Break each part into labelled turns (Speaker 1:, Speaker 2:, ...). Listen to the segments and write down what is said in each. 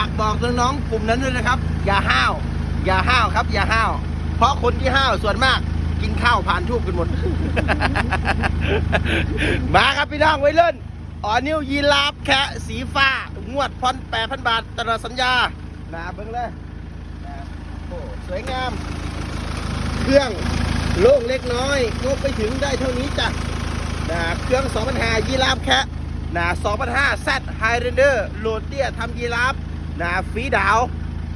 Speaker 1: ากบอกน้องๆกลุ่มนั้นด้วยนะครับ อย่าห้าว อย่าห้าวครับ อย่าห้าว เพราะคนที่ห้าวส่วนมากกินข้าวผ่านทูบกันหมด มาครับพี่น้องไว้เล่นอ๋อนิวยีราฟแคะสีฟ้างวดพอนแปดพันบาทตลอดสัญญาหนาเบิ้งเลยโอ้สวยงาม เครื่องโล่งเล็กน้อยงบไปถึงได้เท่านี้จ้ะนะเครื่อง2,500ยีราฟแคะนะ2,500 Z Highlander โหลดเตี้ยทำยีราฟ นะฟรีดาว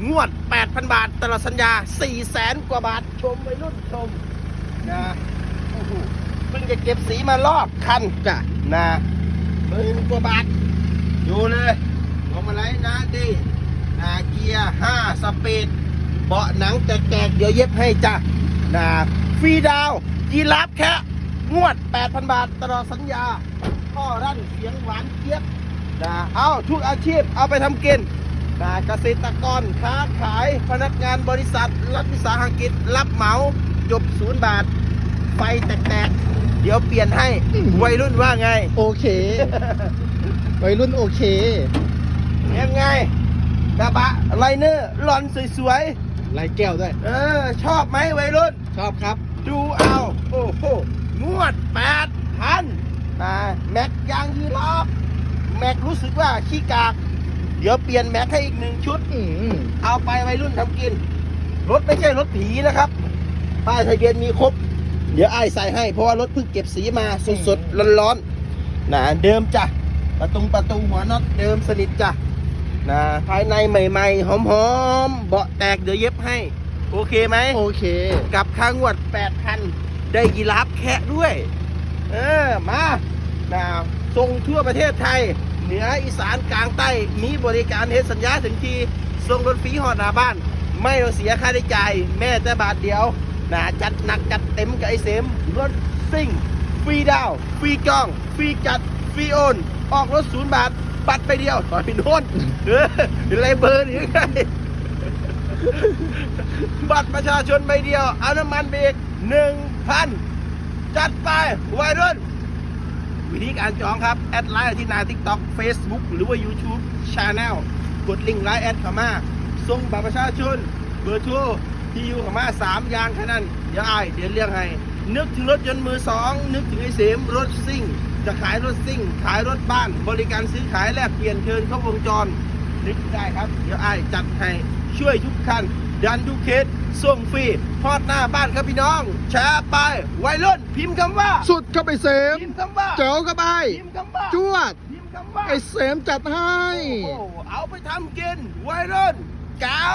Speaker 1: งวด 8,000 บาท ตลอดสัญญา400,000กว่าบาท ชมไปรุ่นชมนะโอ้โหเพิ่งจะเก็บสีมารอบคัน
Speaker 2: จ้ะ
Speaker 1: นะหมื่นกว่าบาท ดูเลยลงมาไลนะดีนะเกียร์ 5 สปีด เบาะหนังแตกๆ เดี๋ยวเย็บให้จ้ะนะฟรีดาวยีราฟแค่งวด 8,000 บาท ตลอดสัญญาพ่อรั่นเสียงหวานเจี๊ยบนะเอาทุกอาชีพเอาไปทำกิน นะเกษตรกรค้าขายพนักงานบริษัท รัฐวิสาหกิจ รับเหมาจบศูนย์บาท ไฟแตกๆ เดี๋ยวเปลี่ยนให้วัยรุ่นว่าไง
Speaker 2: โอเค วัยรุ่นโอเค
Speaker 1: ยังไงกระบะไลเนอร์หลอนสวย
Speaker 2: ลายแก้วด้วย
Speaker 1: ๆเออ ชอบไหมวัยรุ่น
Speaker 2: ชอบครับ
Speaker 1: ดูเอา โอ้โหงวดแปดพันนะแม็กยางยีราฟแม็กรู้สึกว่าขี้กาก เดี๋ยวเปลี่ยนแม็กให้อีกหนึ่งชุด
Speaker 2: อืม
Speaker 1: เอาไปวัยรุ่นทำกิน รถไม่ใช่รถผีนะครับ ป้ายทะเบียนมีครบ เดี๋ยวไอ้ายใส่ให้ เพราะว่ารถเพิ่งเก็บสีมาสดๆร้อนๆนะเดิมจ้ะประตูประตูหัวน็อตเดิมสนิทจ้ะนะภายในใหม่ๆหอมๆเบาะแตกเดี๋ยวเย็บให้ โอเคไหม
Speaker 2: โอเค
Speaker 1: กับค่างวด8,000ได้ยีราฟแคะด้วย เออมานะส่งทั่วประเทศไทย เหนืออีสานกลางใต้มีบริการเฮ็ดสัญญาถึงทีส่งรถฟรีหอดหน้าบ้าน ไม่ต้องเสียค่าใช้จ่ายแม้แต่บาทเดียวนะจัดหนักจัดเต็มกับไอเสมรถซิ่งฟรีดาวฟรีกล้องฟรีจัดฟรีโอน ออกรถศูนย์บาทบัตรไปเดียวต่อยโน่นเอออะไรเบอร์นี่ไงบัตรประชาชนใบเดียว เอาน้ำมันเบรกหนึ่งพันจัดไปวัยรุ่น วิธีการจองครับ แอดไลน์ที่หนา TikTok Facebook หรือว่า YouTube Channel กดลิงก์ไลน์แอดเข้ามาส่งบัตรประชาชน เบอร์โทรที่อยู่เข้ามาสามอย่างแค่นั้นเดี๋ยวไอ้ายเดี๋ยวเรียกให้ นึกถึงรถยนต์มือสองนึกถึงไอ้เสมรถซิ่ง จะขายรถซิ่ง ขายรถบ้าน บริการซื้อขายแลกเปลี่ยนเชิญเข้าวงจร นึกได้ครับ เดี๋ยวไอ้จัดให้ช่วยทุกคัน ดันทุกเคสส่งฟรีพอดหน้าบ้านครับพี่น้อง แชร์ไปวัยรุ่นพิมพ์คำว่า
Speaker 2: สุดเข้าไปเสม
Speaker 1: พิมพ์คำว่า
Speaker 2: เจ๋วเข้าไป
Speaker 1: พิมพ์คำว่า
Speaker 2: จวด
Speaker 1: พิมพ์คำว่า
Speaker 2: ไอเสมจัดให้
Speaker 1: โอ้โหเอาไปทำกินวัยรุ่นเก๋า